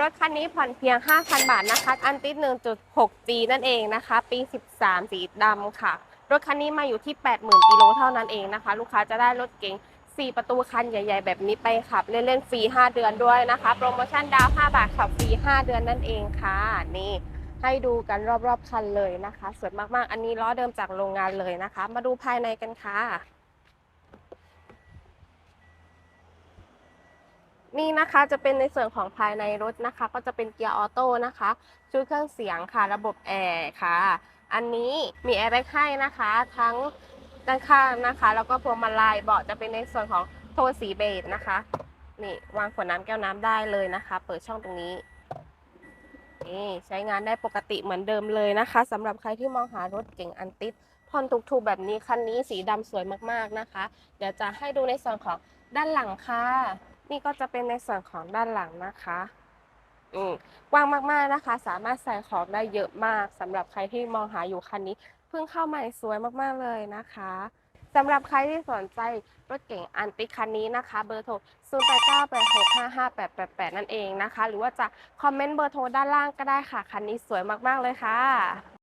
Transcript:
รถคันนี้ผ่อนเพียง 5,000 บาทนะคะ อันติด 1.6 ปีนั่นเองนะคะ ปี 13 สีดำค่ะ รถคันนี้มาอยู่ที่ 80,000กิโลเท่านั้นเองนะคะ ลูกค้าจะได้รถเก๋ง4 ประตูคันใหญ่ ๆ แบบนี้ไปขับ เล่นๆฟรี 5 เดือนด้วยนะคะ โปรโมชั่นดาว 5 บาทขับฟรี 5 เดือนนั่นเองค่ะ นี่ ให้ดูกันรอบๆคันเลยนะคะ สวยมากๆ อันนี้ล้อเดิมจากโรงงานเลยนะคะ มาดูภายในกันค่ะ นี่นะคะจะเป็นในส่วนของภายในรถนะคะ ก็จะเป็นเกียร์ออโต้นะคะชุดเครื่องเสียงค่ะ ระบบแอร์ค่ะ อันนี้มีแอร์แบ็กให้นะคะ ทั้งด้านข้างนะคะ แล้วก็พวงมาลัยเบาะจะเป็นในส่วนของโทนสีเบจนะคะ นี่วางขวดน้ำแก้วน้ำได้เลยนะคะ เปิดช่องตรงนี้นี่ใช้งานได้ปกติเหมือนเดิมเลยนะคะสำหรับใครที่มองหารถเก่งอันติดผ่อนถูกๆแบบนี้คันนี้สีดำสวยมากๆนะคะ เดี๋ยวจะให้ดูในส่วนของด้านหลังค่ะ นี่ก็จะเป็นในส่วนของด้านหลังนะคะอืมกว้างมากๆนะคะ สามารถใส่ของได้เยอะมากสำหรับใครที่มองหาอยู่คันนี้ เพิ่งเข้ามาสวยมากๆเลยนะคะสำหรับใครที่สนใจรถเก๋งอันติคันนี้นะคะ เบอร์โทร 0 8 9 8 6 5 5 8 8 8 นั่นเองนะคะ หรือว่าจะคอมเมนต์เบอร์โทรด้านล่างก็ได้ค่ะ คันนี้สวยมากๆเลยค่ะ